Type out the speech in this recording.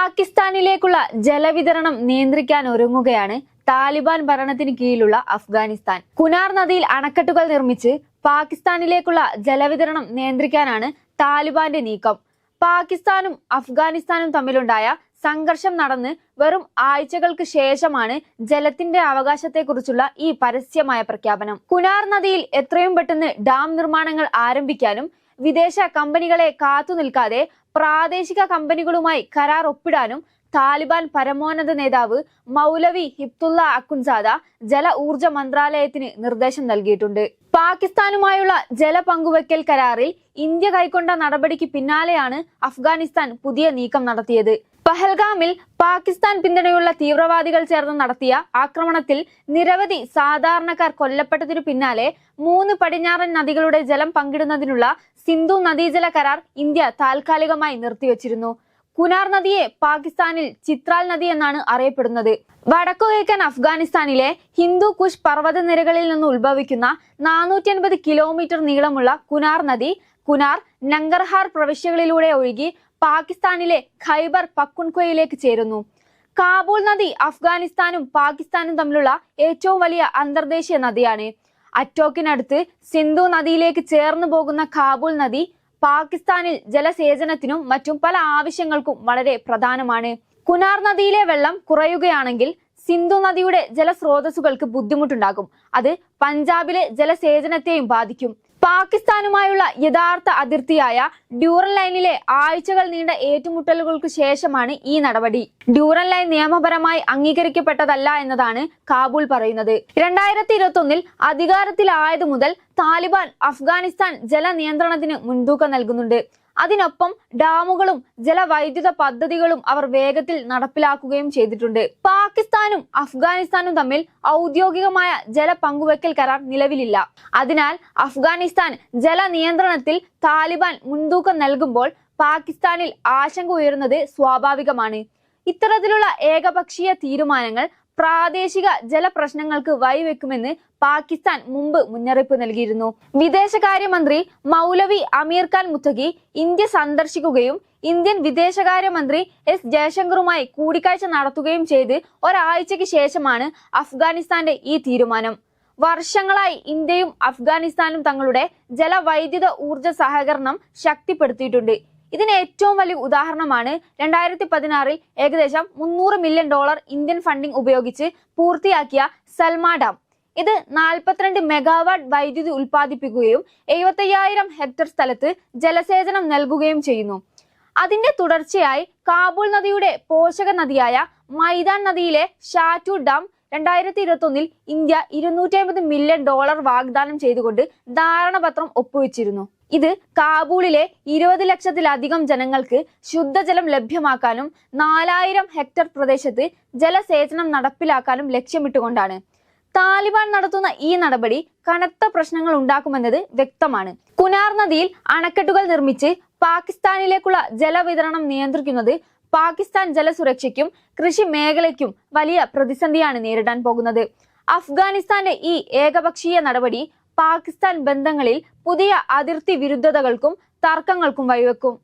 പാകിസ്ഥാനിലേക്കുള്ള ജലവിതരണം നിയന്ത്രിക്കാൻ ഒരുങ്ങുകയാണ് താലിബാൻ ഭരണത്തിന് കീഴിലുള്ള അഫ്ഗാനിസ്ഥാൻ. കുനാർ നദിയിൽ അണക്കെട്ടുകൾ നിർമ്മിച്ച് പാകിസ്ഥാനിലേക്കുള്ള ജലവിതരണം നിയന്ത്രിക്കാനാണ് താലിബാന്റെ നീക്കം. പാകിസ്ഥാനും അഫ്ഗാനിസ്ഥാനും തമ്മിലുണ്ടായ സംഘർഷം നടന്ന് വെറും ആഴ്ചകൾക്ക് ശേഷമാണ് ജലത്തിന്റെ അവകാശത്തെക്കുറിച്ചുള്ള ഈ പരസ്യമായ പ്രഖ്യാപനം. കുനാർ നദിയിൽ എത്രയും പെട്ടെന്ന് ഡാം നിർമ്മാണങ്ങൾ ആരംഭിക്കാനും വിദേശ കമ്പനികളെ കാത്തു നിൽക്കാതെ പ്രാദേശിക കമ്പനികളുമായി കരാർ ഒപ്പിടാനും താലിബാൻ പരമോന്നത നേതാവ് മൗലവി ഹിബ്തുള്ള അക്കുൻസാദ ജല ഊർജ മന്ത്രാലയത്തിന് നിർദ്ദേശം നൽകിയിട്ടുണ്ട്. പാകിസ്ഥാനുമായുള്ള ജല പങ്കുവെക്കൽ കരാറിൽ ഇന്ത്യ കൈക്കൊണ്ട നടപടിക്ക് പിന്നാലെയാണ് അഫ്ഗാനിസ്ഥാൻ പുതിയ നീക്കം നടത്തിയത്. പഹൽഗാമിൽ പാകിസ്ഥാൻ പിന്തുണയുള്ള തീവ്രവാദികൾ ചേർന്ന് നടത്തിയ ആക്രമണത്തിൽ നിരവധി സാധാരണക്കാർ കൊല്ലപ്പെട്ടതിനു പിന്നാലെ മൂന്ന് പടിഞ്ഞാറൻ നദികളുടെ ജലം പങ്കിടുന്നതിനുള്ള സിന്ധു നദീജല കരാർ ഇന്ത്യ താൽക്കാലികമായി നിർത്തിവച്ചിരുന്നു. കുനാർ നദിയെ പാകിസ്ഥാനിൽ ചിത്രാൽ നദി എന്നാണ് അറിയപ്പെടുന്നത്. വടക്കു കിഴക്കൻ അഫ്ഗാനിസ്ഥാനിലെ ഹിന്ദു കുഷ് പർവത നിരകളിൽ നിന്ന് ഉത്ഭവിക്കുന്ന നാനൂറ്റി അൻപത് കിലോമീറ്റർ നീളമുള്ള കുനാർ നദി കുനാർ നങ്കർഹാർ പ്രവിശ്യകളിലൂടെ ഒഴുകി പാകിസ്ഥാനിലെ ഖൈബർ പക്കുൻകൊയിലേക്ക് ചേരുന്നു. കാബൂൾ നദി അഫ്ഗാനിസ്ഥാനും പാകിസ്ഥാനും തമ്മിലുള്ള ഏറ്റവും വലിയ അന്തർദേശീയ നദിയാണ്. അറ്റോക്കിനടുത്ത് സിന്ധു നദിയിലേക്ക് ചേർന്നു പോകുന്ന കാബൂൾ നദി പാകിസ്ഥാനിൽ ജലസേചനത്തിനും മറ്റും പല ആവശ്യങ്ങൾക്കും വളരെ പ്രധാനമാണ്. കുനാർ നദിയിലെ വെള്ളം കുറയുകയാണെങ്കിൽ സിന്ധു നദിയുടെ ജലസ്രോതസ്സുകൾക്ക് ബുദ്ധിമുട്ടുണ്ടാകും. അത് പഞ്ചാബിലെ ജലസേചനത്തെയും ബാധിക്കും. പാകിസ്ഥാനുമായുള്ള യഥാർത്ഥ അതിർത്തിയായ ഡ്യൂറൽ ലൈനിലെ ആഴ്ചകൾ നീണ്ട ഏറ്റുമുട്ടലുകൾക്ക് ശേഷമാണ് ഈ നടപടി. ഡ്യൂറൽ ലൈൻ നിയമപരമായി അംഗീകരിക്കപ്പെട്ടതല്ല എന്നതാണ് കാബൂൾ പറയുന്നത്. രണ്ടായിരത്തി ഇരുപത്തി ഒന്നിൽ അധികാരത്തിലായതു മുതൽ താലിബാൻ അഫ്ഗാനിസ്ഥാൻ ജലനിയന്ത്രണത്തിന് മുൻതൂക്കം നൽകുന്നുണ്ട്. അതിനൊപ്പം ഡാമുകളും ജലവൈദ്യുത പദ്ധതികളും അവർ വേഗത്തിൽ നടപ്പിലാക്കുകയും ചെയ്തിട്ടുണ്ട്. പാകിസ്ഥാനും അഫ്ഗാനിസ്ഥാനും തമ്മിൽ ഔദ്യോഗികമായ ജല പങ്കുവെക്കൽ കരാർ നിലവിലില്ല. അതിനാൽ അഫ്ഗാനിസ്ഥാൻ ജല നിയന്ത്രണത്തിൽ താലിബാൻ മുൻതൂക്കം നൽകുമ്പോൾ പാകിസ്ഥാനിൽ ആശങ്ക ഉയരുന്നത് സ്വാഭാവികമാണ്. ഇത്തരത്തിലുള്ള ഏകപക്ഷീയ തീരുമാനങ്ങൾ പ്രാദേശിക ജലപ്രശ്നങ്ങൾക്ക് വഴിവെക്കുമെന്ന് പാകിസ്ഥാൻ മുമ്പ് മുന്നറിയിപ്പ് നൽകിയിരുന്നു. വിദേശകാര്യമന്ത്രി മൗലവി അമീർ ഖാൻ മുത്തഖി ഇന്ത്യ സന്ദർശിക്കുകയും ഇന്ത്യൻ വിദേശകാര്യമന്ത്രി എസ് ജയശങ്കറുമായി കൂടിക്കാഴ്ച നടത്തുകയും ചെയ്ത് ഒരാഴ്ചയ്ക്ക് ശേഷമാണ് അഫ്ഗാനിസ്ഥാന്റെ ഈ തീരുമാനം. വർഷങ്ങളായി ഇന്ത്യയും അഫ്ഗാനിസ്ഥാനും തങ്ങളുടെ ജലവൈദ്യുത ഊർജ സഹകരണം ശക്തിപ്പെടുത്തിയിട്ടുണ്ട്. ഇതിന് ഏറ്റവും വലിയ ഉദാഹരണമാണ് രണ്ടായിരത്തി പതിനാറിൽ ഏകദേശം മുന്നൂറ് മില്യൺ ഡോളർ ഇന്ത്യൻ ഫണ്ടിംഗ് ഉപയോഗിച്ച് പൂർത്തിയാക്കിയ സൽമാ ഡാം. ഇത് നാൽപ്പത്തിരണ്ട് മെഗാവാട്ട് വൈദ്യുതി ഉൽപ്പാദിപ്പിക്കുകയും എഴുപത്തയ്യായിരം ഹെക്ടർ സ്ഥലത്ത് ജലസേചനം നൽകുകയും ചെയ്യുന്നു. അതിന്റെ തുടർച്ചയായി കാബൂൾ നദിയുടെ പോഷക നദിയായ മൈതാൻ നദിയിലെ ഷാറ്റു ഡാം രണ്ടായിരത്തി ഇരുപത്തി ഒന്നിൽ ഇന്ത്യ ഇരുന്നൂറ്റി അമ്പത് മില്യൺ ഡോളർ വാഗ്ദാനം ചെയ്തുകൊണ്ട് ധാരണപത്രം ഒപ്പുവെച്ചിരുന്നു. ഇത് കാബൂളിലെ ഇരുപത് ലക്ഷത്തിലധികം ജനങ്ങൾക്ക് ശുദ്ധജലം ലഭ്യമാക്കാനും നാലായിരം ഹെക്ടർ പ്രദേശത്ത് ജലസേചനം നടപ്പിലാക്കാനും ലക്ഷ്യമിട്ടുകൊണ്ടാണ്. താലിബാൻ നടത്തുന്ന ഈ നടപടി കനത്ത പ്രശ്നങ്ങൾ ഉണ്ടാക്കുമെന്നത് വ്യക്തമാണ്. കുനാർ നദിയിൽ അണക്കെട്ടുകൾ നിർമ്മിച്ച് പാകിസ്ഥാനിലേക്കുള്ള ജലവിതരണം നിയന്ത്രിക്കുന്നത് പാകിസ്ഥാൻ ജലസുരക്ഷയ്ക്കും കൃഷി മേഖലയ്ക്കും വലിയ പ്രതിസന്ധിയാണ് നേരിടാൻ പോകുന്നത്. അഫ്ഗാനിസ്ഥാന്റെ ഈ ഏകപക്ഷീയ നടപടി പാകിസ്ഥാൻ ബന്ധങ്ങളിൽ പുതിയ അതിർത്തി വിരുദ്ധതകൾക്കും തർക്കങ്ങൾക്കും വഴിവെക്കും.